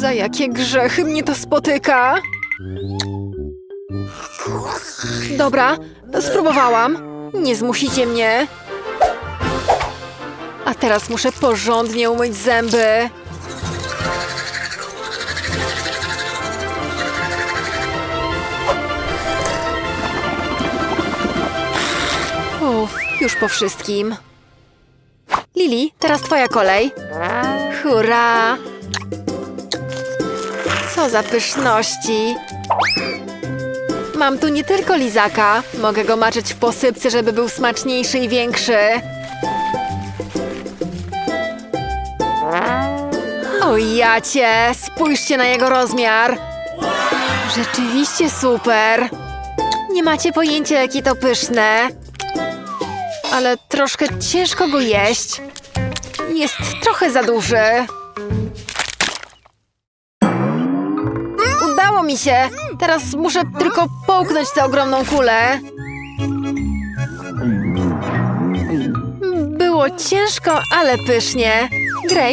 Za jakie grzechy mnie to spotyka? Dobra, spróbowałam. Nie zmusicie mnie. A teraz muszę porządnie umyć zęby. Uff, już po wszystkim. Lili, teraz twoja kolej. Hurra! Co za pyszności! Mam tu nie tylko lizaka. Mogę go maczyć w posypce, żeby był smaczniejszy i większy. O jacie! Spójrzcie na jego rozmiar! Rzeczywiście super! Nie macie pojęcia, jakie to pyszne. Ale troszkę ciężko go jeść. Jest trochę za duży. Udało mi się! Teraz muszę tylko połknąć tę ogromną kulę. Było ciężko, ale pysznie. Grace,